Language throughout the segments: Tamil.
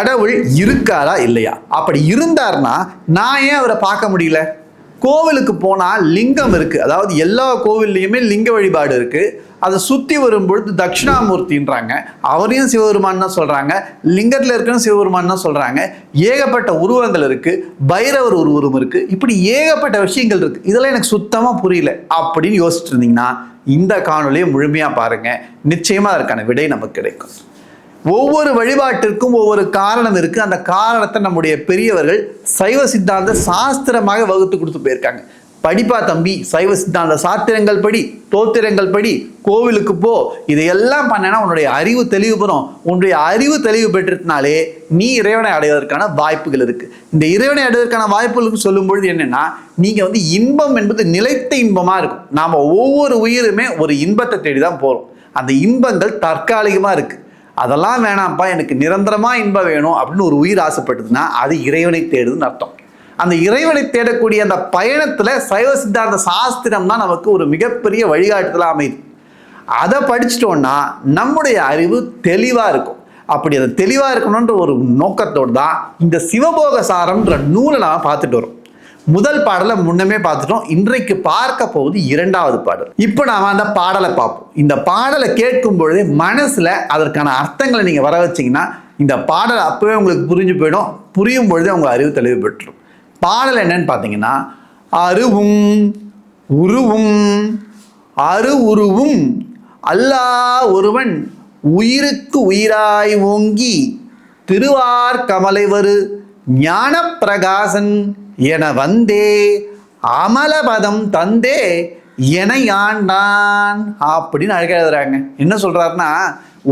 கடவுள் இருக்காரா இல்லையா? அப்படி இருந்தார்னா நான் ஏன் அவரை பார்க்க முடியல? கோவிலுக்கு போனால் லிங்கம் இருக்குது அதாவது எல்லா கோவில்லையுமே லிங்க வழிபாடு இருக்குது அதை சுற்றி வரும்பொழுது தட்சிணாமூர்த்தின்றாங்க. அவரையும் சிவபெருமான் தான் சொல்கிறாங்க லிங்கத்தில் இருக்குன்னு சிவபெருமான் தான் சொல்கிறாங்க ஏகப்பட்ட உருவங்கள் இருக்குது பைரவர் ஒரு உருவம் இருக்குது இப்படி ஏகப்பட்ட விஷயங்கள் இருக்குது இதெல்லாம் எனக்கு சுத்தமாக புரியல. அப்படின்னு யோசிச்சுட்டு இருந்தீங்கன்னா இந்த காணொலியை முழுமையாக பாருங்கள் நிச்சயமாக அதற்கான விடை நமக்கு கிடைக்கும். ஒவ்வொரு வழிபாட்டிற்கும் ஒவ்வொரு காரணம் இருக்கு. அந்த காரணத்தை நம்முடைய பெரியவர்கள் சைவ சித்தாந்த சாஸ்திரமாக வகுத்து கொடுத்து போயிருக்காங்க. படிப்பா தம்பி சைவ சித்தாந்த சாத்திரங்கள் படி தோத்திரங்கள் படி கோவிலுக்கு போ. இதையெல்லாம் பண்ணனா உன்னுடைய அறிவு தெளிவு பெறும். உன்னுடைய அறிவு தெளிவு பெற்றிருந்தாலே நீ இறைவனை அடைவதற்கான வாய்ப்புகள் இருக்கு. இந்த இறைவனை அடைவதற்கான வாய்ப்புகளுக்கு சொல்லும் பொழுது என்னன்னா நீங்க வந்து இன்பம் என்பது நிலைத்த இன்பமா இருக்கும். நாம ஒவ்வொரு உயிருமே ஒரு இன்பத்தை தேடி தான் போறோம். அந்த இன்பங்கள் தற்காலிகமா இருக்கு. அதெல்லாம் வேணாம்ப்பா எனக்கு நிரந்தரமாக இன்பம் வேணும் அப்படின்னு ஒரு உயிர் ஆசைப்பட்டதுன்னா அது இறைவனை தேடுதுன்னு அர்த்தம். அந்த இறைவனை தேடக்கூடிய அந்த பயணத்தில் சைவ சித்தாந்த சாஸ்திரம் தான் நமக்கு ஒரு மிகப்பெரிய வழிகாட்டுதலாக அமையுது. அதை படிச்சிட்டோன்னா நம்முடைய அறிவு தெளிவாக இருக்கும். அப்படி அது தெளிவாக இருக்கணுன்ற ஒரு நோக்கத்தோடு தான் இந்த சிவபோக சாரம்ன்ற நூலை நாம் பார்த்துட்டு வரோம். முதல் பாடலை முன்னமே பார்த்துட்டோம். இன்றைக்கு பார்க்க போவது இரண்டாவது பாடல். இப்போ நாம அந்த பாடலை பார்ப்போம். இந்த பாடலை கேட்கும் பொழுதே மனசுல அதற்கான அர்த்தங்களை நீங்க வர வச்சீங்கன்னா இந்த பாடல் அப்பவே உங்களுக்கு புரிஞ்சு போயிடும். புரியும் பொழுதே உங்க அறிவு தெளிவு பெற்றுரும். பாடல் என்னன்னு பார்த்தீங்கன்னா அருவும் உருவும் அரு உருவும் அல்லா ஒருவன் உயிருக்கு உயிராய் ஓங்கி திருவார் கமலைவரு ஞான பிரகாசன் என வந்தே அமலபதம் தந்தே என ஆண்டான் அப்படின்னு அழகா எழுதுறாங்க. என்ன சொல்றாருன்னா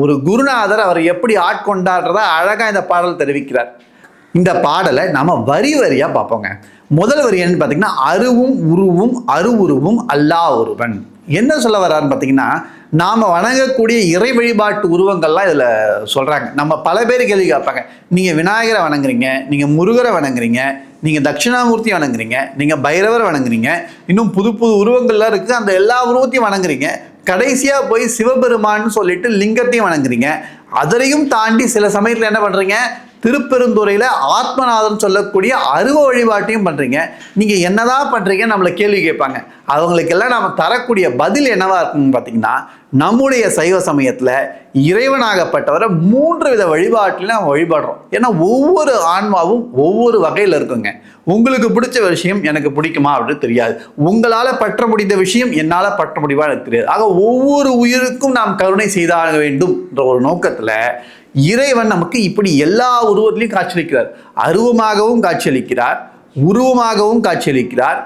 ஒரு குருநாதர் அவர் எப்படி ஆட்கொண்டாடுறத அழகா இந்த பாடல் தெரிவிக்கிறார். இந்த பாடலை நம்ம வரி வரியா பார்ப்போங்க. முதல் வரி என்னன்னு பார்த்தீங்கன்னா அருவும் உருவும் அருவுருவும் அல்லா ஒருவன். என்ன சொல்ல வர்றாருன்னு பார்த்தீங்கன்னா நாம் வணங்கக்கூடிய இறை வழிபாட்டு உருவங்கள்லாம் இதில் சொல்கிறாங்க நம்ம பல பேர் கேள்வி கேட்பாங்க. நீங்கள் விநாயகரை வணங்குறீங்க நீங்கள் முருகரை வணங்குறீங்க நீங்கள் தட்சிணாமூர்த்தி வணங்குறீங்க நீங்கள் பைரவர் வணங்குறீங்க இன்னும் புது புது உருவங்கள்லாம் இருக்குது அந்த எல்லா உருவத்தையும் வணங்குறீங்க. கடைசியாக போய் சிவபெருமான்னு சொல்லிட்டு லிங்கத்தையும் வணங்குறீங்க. அதரையும் தாண்டி சில சமயத்தில் என்ன பண்ணுறீங்க திருப்பெருந்துறையில் ஆத்மநாதன் சொல்லக்கூடிய அருவ வழிபாட்டையும் பண்ணுறீங்க நீங்கள் என்னதான் பண்ணுறீங்க நம்மளை கேள்வி கேட்பாங்க. அவங்களுக்கெல்லாம் நாம் தரக்கூடிய பதில் என்னவா இருக்குன்னு பார்த்தீங்கன்னா நம்முடைய சைவ சமயத்தில் இறைவனாகப்பட்டவரை மூன்று வித வழிபாட்டில் நம்ம வழிபடுறோம். ஏன்னா ஒவ்வொரு ஆன்மாவும் ஒவ்வொரு வகையில் இருக்குங்க. உங்களுக்கு பிடிச்ச விஷயம் எனக்கு பிடிக்குமா அப்படின்னு தெரியாது. உங்களால் பற்ற முடிந்த விஷயம் என்னால் பற்ற முடியுமா எனக்கு தெரியாது. ஆக ஒவ்வொரு உயிருக்கும் நாம் கருணை செய்தாக வேண்டும் என்ற ஒரு நோக்கத்தில் இறைவன் நமக்கு இப்படி எல்லா உருவத்திலையும் காட்சியளிக்கிறார். அருவமாகவும் காட்சியளிக்கிறார் உருவமாகவும் காட்சியளிக்கிறார்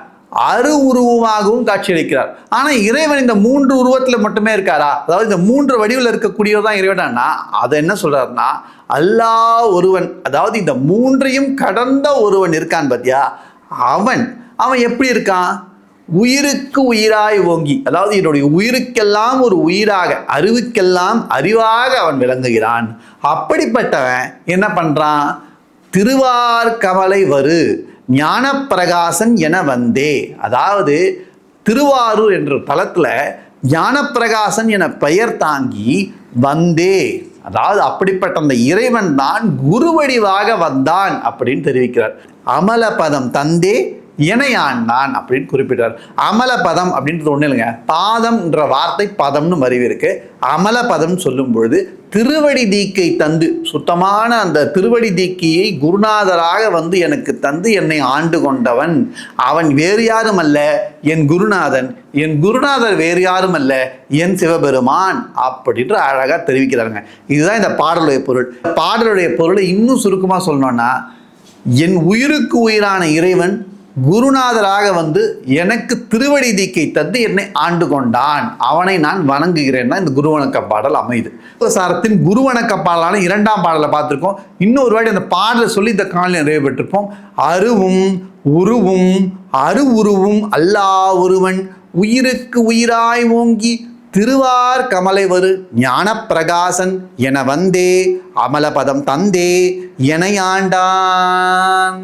அரு உருவமாகவும் காட்சியளிக்கிறார். ஆனால் இறைவன் இந்த மூன்று உருவத்தில் மட்டுமே இருக்காரா? அதாவது இந்த மூன்று வடிவில் இருக்கக்கூடியவர் தான் இறைவனா அதை என்ன சொல்கிறார்னா அல்லா ஒருவன் அதாவது இந்த மூன்றையும் கடந்த ஒருவன் இருக்கான் பார்த்தியா அவன். அவன் எப்படி இருக்கான்? உயிருக்கு உயிராய் ஓங்கி அதாவது என்னுடைய உயிருக்கெல்லாம் ஒரு உயிராக அறிவுக்கெல்லாம் அறிவாக அவன் விளங்குகிறான். அப்படிப்பட்டவன் என்ன பண்றான்? திருவார் கவலை வரு ஞானப்பிரகாசன் என வந்தே. அதாவது திருவாரூர் என்ற தலத்துல ஞானப்பிரகாசன் என பெயர் தாங்கி வந்தே. அதாவது அப்படிப்பட்ட அந்த இறைவன் தான் குருவடிவாக வந்தான் அப்படின்னு தெரிவிக்கிறார். அமலபதம் தந்தே இணையாண்டான் அப்படின்னு குறிப்பிட்டார் அமலபதம் அப்படின்றது ஒன்றும் இல்லைங்க. பாதம்ன்ற வார்த்தை பதம்னு மறைவு இருக்கு அமலபதம் சொல்லும் பொழுது திருவடி தீக்கை தந்து சுத்தமான அந்த திருவடி தீக்கியை குருநாதராக வந்து எனக்கு தந்து என்னை ஆண்டு கொண்டவன். அவன் வேறு யாரும் அல்ல என் குருநாதன். என் குருநாதர் வேறு யாரும் அல்ல என் சிவபெருமான் அப்படின்ற அழகாக தெரிவிக்கிறாங்க இதுதான் இந்த பாடலுடைய பொருள். பாடலுடைய பொருளை இன்னும் சுருக்கமாக சொல்லணும்னா என் உயிருக்கு உயிரான இறைவன் குருநாதராக வந்து எனக்கு திருவடி தீக்கை தந்து என்னை ஆண்டு கொண்டான். அவனை நான் வணங்குகிறேன் இந்த குருவணக்க பாடல் அமையுது. சாரத்தின் குருவணக்க பாடலான இரண்டாம் பாடலை பார்த்துருக்கோம். இன்னொரு வாட்டி அந்த பாடலை சொல்லி இந்த காலையில் நிறைவு பெற்றிருப்போம் அருவும் உருவும் அரு உருவும் அல்லா ஒருவன். உயிருக்கு உயிராய் ஓங்கி திருவார் கமலை வரு ஞான பிரகாசன் என வந்தே அமலபதம் தந்தே எனையாண்டான்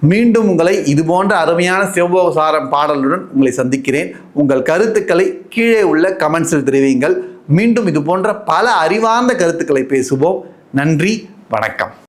மீண்டும் உங்களை இது போன்ற அருமையான சிவபோசாரம் பாடலுடன் உங்களை சந்திக்கிறேன். உங்கள் கருத்துக்களை கீழே உள்ள கமெண்ட்ஸில் தெரிவியுங்கள். மீண்டும் இது போன்ற பல அறிவார்ந்த கருத்துக்களை பேசுவோம். நன்றி வணக்கம்.